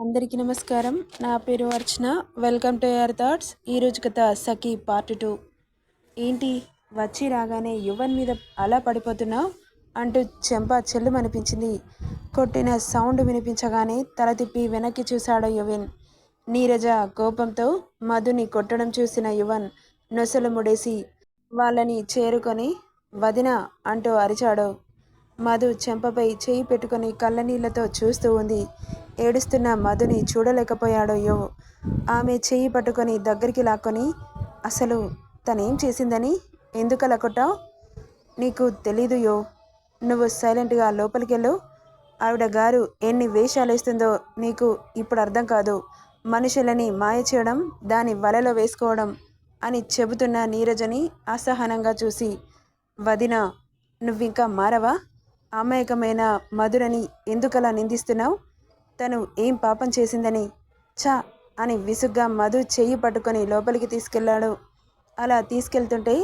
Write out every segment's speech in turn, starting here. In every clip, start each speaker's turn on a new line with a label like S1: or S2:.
S1: అందరికీ నమస్కారం. నా పేరు Archana. Welcome to your thoughts. ఈరోజు కథ సఖీ పార్ట్ టూ. ఏంటి? వచ్చి రాగానే యువన్ మీద అలా పడిపోతున్నావు అంటూ చెంప చెల్లుమనిపించింది. కొట్టిన సౌండ్ వినిపించగానే తల తిప్పి వెనక్కి చూశాడు యువన్. నీరజ కోపంతో మధుని కొట్టడం చూసిన యువన్ నొసలు ముడేసి వాళ్ళని చేరుకొని వదిన అంటూ అరిచాడు. మధు చెంపపై చేయి పెట్టుకొని కళ్ళనీళ్ళతో చూస్తూ ఉంది. ఏడుస్తున్న మధుని చూడలేకపోయాడోయో ఆమె చేయి పట్టుకొని దగ్గరికి లాక్కొని అసలు తనేం చేసిందని? ఎందుకలా కొట్టావు? నీకు తెలీదు యో. నువ్వు సైలెంట్గా లోపలికెళ్ళు. ఆవిడ గారు ఎన్ని వేషాలు వేస్తుందో నీకు ఇప్పుడు అర్థం కాదు. మనుషులని మాయ చేయడం దాని వలలో వేసుకోవడం అని చెబుతున్న నీరజని అసహనంగా చూసి వదిన నువ్వింకా మారవా? అమాయకమైన మధురని ఎందుకలా నిందిస్తున్నావు? తను ఏం పాపం చేసిందని? ఛా! అని విసుగ్గా మధు చెయ్యి పట్టుకొని లోపలికి తీసుకెళ్ళాడు. అలా తీసుకెళ్తుంటే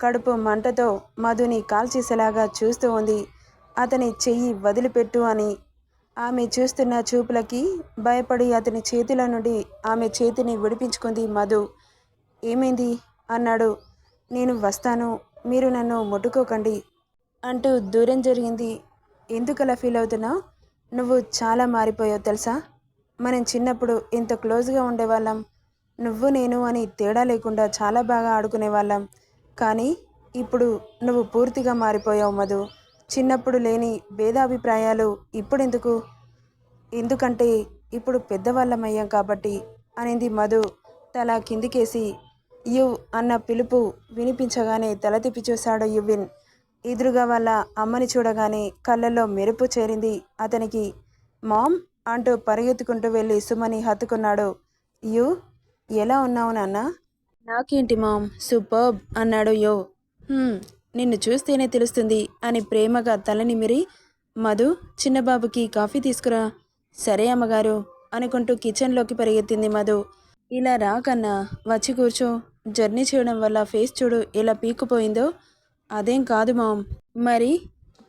S1: కడుపు మంటతో మధుని కాల్చేసేలాగా చూస్తూ ఉంది. అతని చెయ్యి వదిలిపెట్టు అని. ఆమె చూస్తున్న చూపులకి భయపడి అతని చేతిలో నుండి ఆమె చేతిని విడిపించుకుంది మధు. ఏమైంది? అన్నాడు. నేను వస్తాను. మీరు నన్ను ముట్టుకోకండి. అంటూ దూరం జరిగింది. ఎందుకలా ఫీల్ అవుతున్నావు నువ్వు చాలా మారిపోయావు తెలుసా? మనం చిన్నప్పుడు ఇంత క్లోజ్గా ఉండేవాళ్ళం. నువ్వు నేను అని తేడా లేకుండా చాలా బాగా ఆడుకునేవాళ్ళం. కానీ ఇప్పుడు నువ్వు పూర్తిగా మారిపోయావు మధు. చిన్నప్పుడు లేని భేదాభిప్రాయాలు ఇప్పుడెందుకు? ఎందుకంటే ఇప్పుడు పెద్దవాళ్ళమయ్యాం కాబట్టి అనేది మధు. తల కిందికేసి యు అన్న పిలుపు వినిపించగానే తల తిప్పి చూశాడు యువిన్ ఎదురుగా వాళ్ళ అమ్మని చూడగానే కళ్ళల్లో మెరుపు చేరింది. అతనికి మామ్ అంటూ పరిగెత్తుకుంటూ వెళ్ళి సుమని హత్తుకున్నాడు. యు ఎలా ఉన్నావు నాన్న? నాకేంటి మామ్? సూపర్బ్ అన్నాడు యో. నిన్ను చూస్తేనే తెలుస్తుంది అని ప్రేమగా తలనిమిరి మధు చిన్నబాబుకి కాఫీ తీసుకురా. సరే అమ్మగారు అనుకుంటూ కిచెన్లోకి పరిగెత్తింది మధు. ఇలా రాకన్నా వచ్చి కూర్చో. జర్నీ చేయడం వల్ల ఫేస్ చూడు ఎలా పీకుపోయిందో అదేం కాదు మామ్. మరి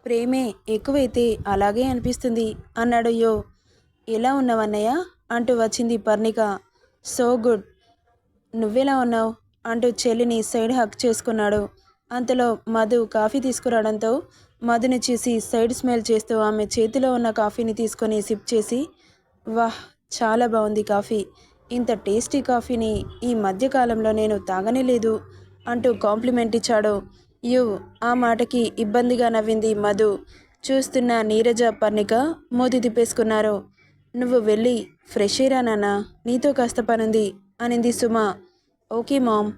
S1: ప్రేమే ఎక్కువైతే అలాగే అనిపిస్తుంది. అన్నాడు యో ఎలా ఉన్నావన్నయ్య అంటూ వచ్చింది పర్ణిక. So good. నువ్వెలా ఉన్నావు? అంటూ చెల్లిని సైడ్ హక్ చేసుకున్నాడు. అంతలో మధు కాఫీ తీసుకురావడంతో మధుని చూసి సైడ్ స్మెల్ చేస్తూ ఆమె చేతిలో ఉన్న కాఫీని తీసుకొని సిప్ చేసి వాహ్ చాలా బాగుంది కాఫీ. ఇంత టేస్టీ కాఫీని ఈ మధ్యకాలంలో నేను తాగనే లేదు అంటూ కాంప్లిమెంట్ ఇచ్చాడు. యు ఆ మాటకి ఇబ్బందిగా నవ్వింది మధు. చూస్తున్న నీరజ పర్ణిక మోతి తిప్పేసుకున్నారు. నువ్వు వెళ్ళి ఫ్రెష్ అయ్యరా నాన్న నీతో కాస్త పనుంది అనింది సుమ. Okay ma'am.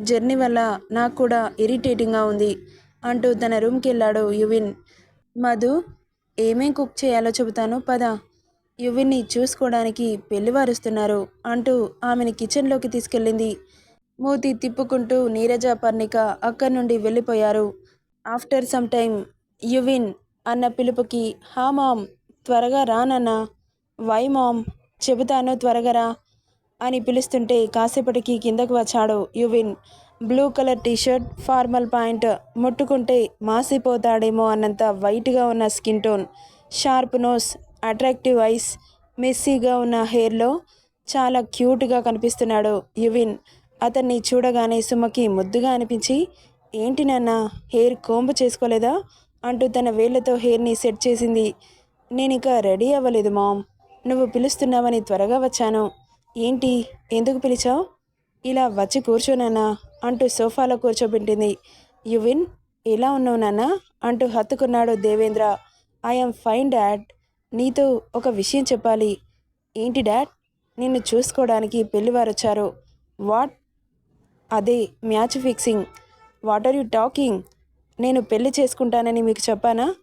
S1: జర్నీ వల్ల నాకు కూడా ఇరిటేటింగ్గా ఉంది అంటూ తన రూమ్కి వెళ్ళాడు యువిన్. మధు ఏమేం కుక్ చేయాలో చెబుతాను పద. యువిన్ని చూసుకోవడానికి పెళ్ళివారుస్తున్నారు అంటూ ఆమెని కిచెన్లోకి తీసుకెళ్ళింది మూతి తిప్పుకుంటూ నీరజ పర్ణిక అక్కడి నుండి వెళ్ళిపోయారు. ఆఫ్టర్ సమ్ టైం యువిన్ అన్న పిలుపుకి హా మామ్ త్వరగా రానన్నా వై మామ్ చెబుతాను త్వరగా రా అని పిలుస్తుంటే కాసేపటికి కిందకు వచ్చాడు Yuvin. Blue colour T-shirt formal pant ముట్టుకుంటే మాసిపోతాడేమో అన్నంత వైట్గా ఉన్న skin tone sharp nose attractive eyes మెస్సీగా ఉన్న హెయిర్లో చాలా క్యూట్గా కనిపిస్తున్నాడు యువిన్. అతన్ని చూడగానే సుమకి ముద్దుగా అనిపించి ఏంటి నాన్న హెయిర్ కోంబు చేసుకోలేదా? అంటూ తన వేళ్ళతో హెయిర్ని సెట్ చేసింది. నేను ఇక రెడీ అవ్వలేదు మామ్. నువ్వు పిలుస్తున్నావని త్వరగా వచ్చాను. ఏంటి? ఎందుకు పిలిచావు? ఇలా వచ్చి కూర్చోనానా అంటూ సోఫాలో కూర్చోబెట్టింది. యువిన్ ఎలా ఉన్నావు నాన్న? అంటూ హత్తుకున్నాడు దేవేంద్ర. I'm fine dad. నీతో ఒక విషయం చెప్పాలి. ఏంటి డాడ్? నిన్ను చూసుకోవడానికి పెళ్ళివారు వచ్చారు వాట్? అదే match fixing. What are you talking? నేను పెళ్ళి చేసుకుంటానని మీకు చెప్పానా?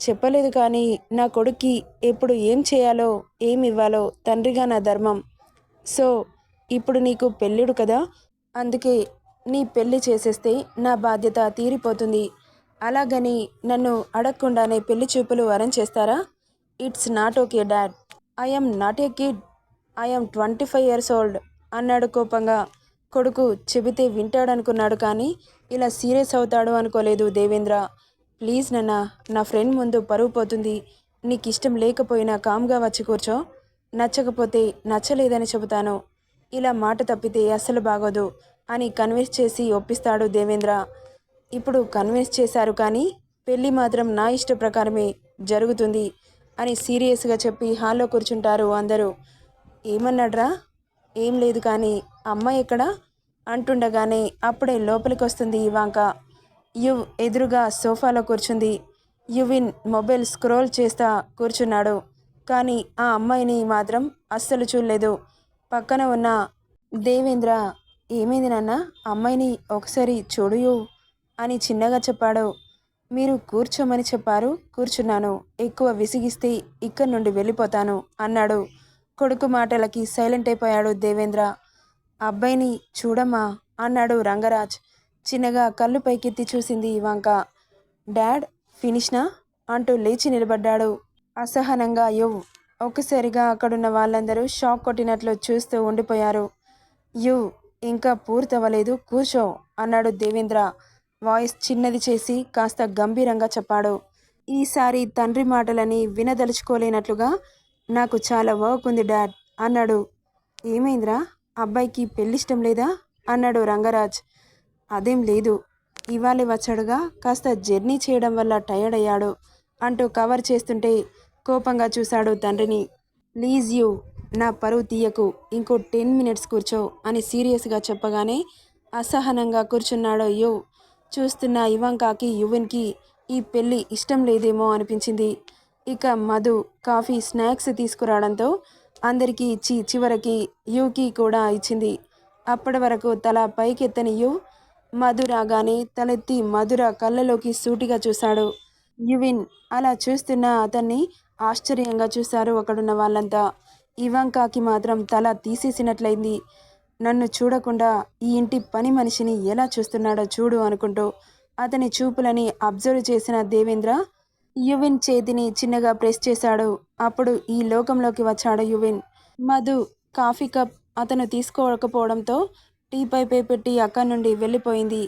S1: చెప్పలేదు కానీ నా కొడుక్కి ఎప్పుడు ఏం చేయాలో ఏం ఇవ్వాలో తండ్రిగా నా ధర్మం. సో ఇప్పుడు నీకు పెళ్ళిడు కదా? అందుకే నీ పెళ్ళి చేసేస్తే నా బాధ్యత తీరిపోతుంది. అలాగని నన్ను అడగకుండానే పెళ్ళి చూపులు వరం చేస్తారా? It's not okay dad. I'm not a kid. I'm twenty five years old అన్నాడు కోపంగా. కొడుకు చెబితే వింటాడనుకున్నాడు కానీ ఇలా సీరియస్ అవుతాడు అనుకోలేదు దేవేంద్ర. ప్లీజ్ నాన్న నా ఫ్రెండ్ ముందు పరువు పోతుంది. నీకు ఇష్టం లేకపోయినా కామ్గా వచ్చి కూర్చో. నచ్చకపోతే నచ్చలేదని చెబుతాను. ఇలా మాట తప్పితే అస్సలు బాగోదు అని కన్విన్స్ చేసి ఒప్పిస్తాడు దేవేంద్ర. ఇప్పుడు కన్విన్స్ చేశారు కానీ పెళ్ళి మాత్రం నా ఇష్ట ప్రకారమే జరుగుతుంది అని సీరియస్గా చెప్పి హాల్లో కూర్చుంటారు అందరూ. ఏమన్నాడ్రా? ఏం లేదు కానీ అమ్మాయి ఎక్కడా? అంటుండగానే అప్పుడే లోపలికి వస్తుంది ఇవాంక. యువ్ ఎదురుగా సోఫాలో కూర్చుంది. యువిన్ మొబైల్ స్క్రోల్ చేస్తా కూర్చున్నాడు. కానీ ఆ అమ్మాయిని మాత్రం అస్సలు చూడలేదు. పక్కన ఉన్న దేవేంద్ర ఏమైంది నాన్న? అమ్మాయిని ఒకసారి చూడు అని చిన్నగా చెప్పాడు. మీరు కూర్చోమని చెప్పారు కూర్చున్నాను. ఎక్కువ విసిగిస్తే ఇక్కడి నుండి వెళ్ళిపోతాను అన్నాడు. కొడుకు మాటలకి సైలెంట్ అయిపోయాడు దేవేంద్ర. అబ్బాయిని చూడమ్మా అన్నాడు రంగరాజ్. చిన్నగా కళ్ళు పైకెత్తి చూసింది ఇవాంక. డాడ్ ఫినిష్నా? అంటూ లేచి నిలబడ్డాడు. అసహనంగా యువ్ ఒక్కసారిగా అక్కడున్న వాళ్ళందరూ షాక్ కొట్టినట్లు చూస్తూ ఉండిపోయారు. యు ఇంకా పూర్తవ్వలేదు కూర్చో అన్నాడు దేవేంద్ర. వాయిస్ చిన్నది చేసి కాస్త గంభీరంగా చెప్పాడు. ఈసారి తండ్రి మాటలని వినదలుచుకోలేనట్లుగా నాకు చాలా వర్క్ ఉంది డాడ్ అన్నాడు. ఏమైందిరా? అబ్బాయికి పెళ్ళిష్టం లేదా? అన్నాడు రంగరాజ్. అదేం లేదు. ఇవాళే వచ్చాడుగా. కాస్త జర్నీ చేయడం వల్ల టయర్డ్ అయ్యాడు అంటూ కవర్ చేస్తుంటే కోపంగా చూశాడు తండ్రిని. ప్లీజ్ యూ నా పరువు తీయకు. ఇంకో టెన్ మినిట్స్ కూర్చో అని సీరియస్గా చెప్పగానే అసహనంగా కూర్చున్నాడు యు. చూస్తున్న ఇవంకాకి యువన్కి ఈ పెళ్ళి ఇష్టం లేదేమో అనిపించింది. ఇక మధు కాఫీ స్నాక్స్ తీసుకురావడంతో అందరికీ ఇచ్చి చివరికి యూకి కూడా ఇచ్చింది. అప్పటి వరకు తల పైకెత్తని యు మధు రాగానే తలెత్తి మధుర కళ్ళలోకి సూటిగా చూశాడు. యువిన్ అలా చూస్తున్న అతన్ని ఆశ్చర్యంగా చూశారు అక్కడున్న వాళ్ళంతా. ఇవంకాకి మాత్రం తల తీసేసినట్లయింది. నన్ను చూడకుండా ఈ ఇంటి పని మనిషిని ఎలా చూస్తున్నాడో చూడు అనుకుంటూ అతని చూపులని అబ్జర్వ్ చేసిన దేవేంద్ర యువిన్ చేతిని చిన్నగా ప్రెస్ చేశాడు. అప్పుడు ఈ లోకంలోకి వచ్చాడు యువిన్. మధు కాఫీ కప్ అతను తీసుకోకపోవడంతో టీపైపే పెట్టి అక్కడి నుండి వెళ్ళిపోయింది.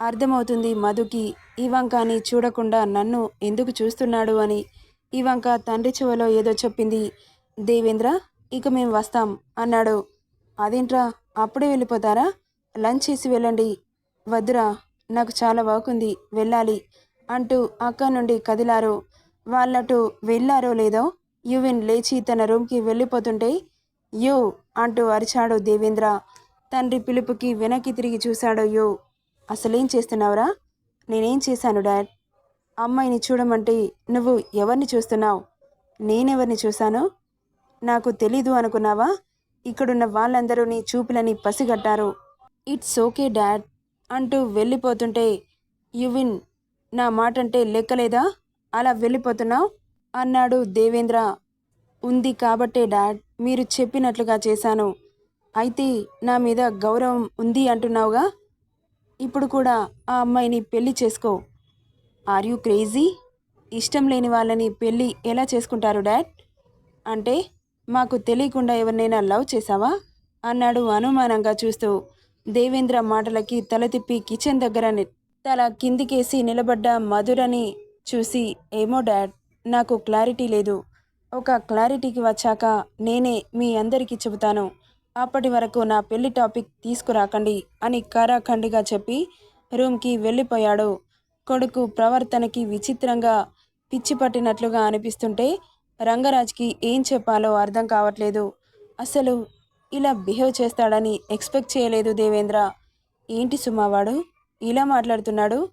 S1: అర్థమవుతుంది మధుకి ఇవంకాని చూడకుండా నన్ను ఎందుకు చూస్తున్నాడు అని. ఇవంక తండ్రి చెవలో ఏదో చెప్పింది. దేవేంద్ర ఇక మేము వస్తాం అన్నాడు. అదేంట్రా అప్పుడే వెళ్ళిపోతారా? లంచ్ చేసి వెళ్ళండి. వద్దురా నాకు చాలా వర్క్ ఉంది వెళ్ళాలి. అంటూ అక్క నుండి కదిలారు. వాళ్ళటు వెళ్ళారో లేదో యువిన్ లేచి తన రూమ్కి వెళ్ళిపోతుంటే యో అంటూ అరిచాడు దేవేంద్ర. తండ్రి పిలుపుకి వెనక్కి తిరిగి చూశాడు యో. అసలేం చేస్తున్నావురా? నేనేం చేశాను డాడ్? అమ్మాయిని చూడమంటే నువ్వు ఎవరిని చూస్తున్నావు? నేనెవరిని చూశాను? నాకు తెలీదు అనుకున్నావా? ఇక్కడున్న వాళ్ళందరూ నీ చూపులని పసిగట్టారు. ఇట్స్ ఓకే డాడ్ అంటూ వెళ్ళిపోతుంటే యువిన్ నా మాటంటే లెక్కలేదా? అలా వెళ్ళిపోతున్నావు? అన్నాడు దేవేంద్ర. ఉంది కాబట్టే డాడ్ మీరు చెప్పినట్లుగా చేశాను. అయితే నా మీద గౌరవం ఉంది అంటున్నావుగా? ఇప్పుడు కూడా ఆ అమ్మాయిని పెళ్ళి చేసుకో. Are you crazy? ఇష్టం లేని వాళ్ళని పెళ్ళి ఎలా చేసుకుంటారు డాడ్? అంటే మాకు తెలియకుండా ఎవరినైనా లవ్ చేశావా? అన్నాడు అనుమానంగా చూస్తూ దేవేంద్ర మాటలకి తల తిప్పి కిచెన్ దగ్గర తల కిందికేసి నిలబడ్డ మధురని చూసి ఏమో డాడ్ నాకు క్లారిటీ లేదు. ఒక క్లారిటీకి వచ్చాక నేనే మీ అందరికీ చెబుతాను. అప్పటి వరకు నా పెళ్ళి టాపిక్ తీసుకురాకండి అని కారాఖండిగా చెప్పి రూమ్కి వెళ్ళిపోయాడు. కొడుకు ప్రవర్తనకి విచిత్రంగా పిచ్చి పట్టినట్లుగా అనిపిస్తుంటే రంగరాజ్కి ఏం చెప్పాలో అర్థం కావట్లేదు. అసలు ఇలా బిహేవ్ చేస్తాడని ఎక్స్పెక్ట్ చేయలేదు దేవేంద్ర. ఏంటి సుమావాడు ఇలా మాట్లాడుతున్నాడు.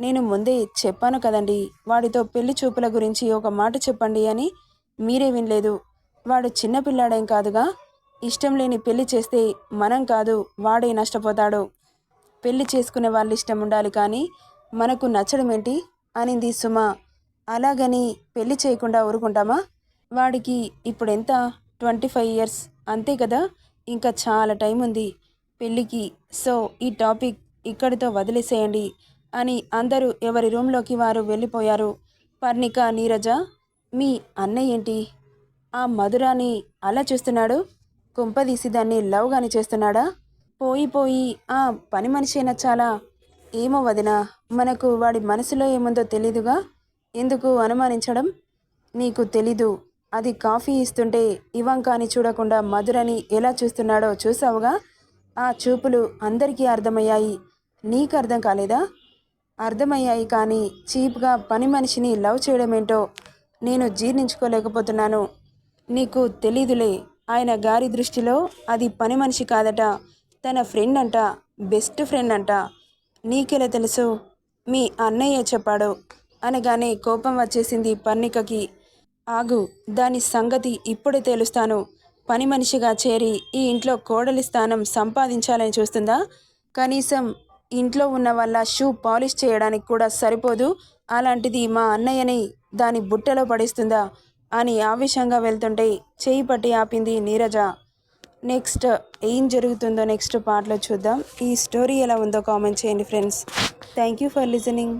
S1: నేను ముందే చెప్పాను కదండి వాడితో పెళ్ళి చూపుల గురించి ఒక మాట చెప్పండి అని. మీరే వినలేదు. వాడు చిన్నపిల్లాడేం కాదుగా? ఇష్టం లేని పెళ్ళి చేస్తే మనం కాదు వాడే నష్టపోతాడు. పెళ్ళి చేసుకునే వాళ్ళు ఇష్టం ఉండాలి కానీ మనకు నచ్చడం ఏంటి అనింది సుమ. అలాగని పెళ్ళి చేయకుండా ఊరుకుంటామా? వాడికి ఇప్పుడు ఎంత ట్వంటీ ఫైవ్ ఇయర్స్ అంతే కదా? ఇంకా చాలా టైం ఉంది పెళ్ళికి సో ఈ టాపిక్ ఇక్కడితో వదిలేసేయండి అని అందరూ ఎవరి రూంలోకి వారు వెళ్ళిపోయారు. పర్ణిక నీరజ మీ అన్నయ్య ఏంటి? ఆ మధురాని అలా చూస్తున్నాడు? కుంపదీసి దాన్ని లవ్గాని చేస్తున్నాడా? పోయి పోయి ఆ పని మనిషి చాలా? ఏమో వదినా మనకు వాడి మనసులో ఏముందో తెలీదుగా? ఎందుకు అనుమానించడం? నీకు తెలీదు. అది కాఫీ ఇస్తుంటే ఇవంకాని చూడకుండా మధురని ఎలా చూస్తున్నాడో చూసావుగా? ఆ చూపులు అందరికీ అర్థమయ్యాయి. నీకు అర్థం కాలేదా? అర్థమయ్యాయి కానీ చీప్గా పని మనిషిని లవ్ చేయడమేంటో నేను జీర్ణించుకోలేకపోతున్నాను. నీకు తెలీదులే. ఆయన గారి దృష్టిలో అది పని మనిషి కాదట. తన ఫ్రెండ్ అంట బెస్ట్ ఫ్రెండ్ అంట. నీకెలా తెలుసు? మీ అన్నయ్య చెప్పాడు. అనగానే కోపం వచ్చేసింది పర్ణికకి. ఆగు దాని సంగతి ఇప్పుడే తేలుస్తాను. పని మనిషిగా చేరి ఈ ఇంట్లో కోడలి స్థానం సంపాదించాలని చూస్తుందా? కనీసం ఇంట్లో ఉన్న వాళ్ళ షూ పాలిష్ చేయడానికి కూడా సరిపోదు. అలాంటిది మా అన్నయ్యని దాని బుట్టలో పడేస్తుందా అని ఆవేశంగా వెళ్తుంటే చేయి పట్టి ఆపింది నీరజ. నెక్స్ట్ ఏం జరుగుతుందో నెక్స్ట్ పార్ట్లో చూద్దాం. ఈ స్టోరీ ఎలా ఉందో కామెంట్ చేయండి friends. Thank you for listening.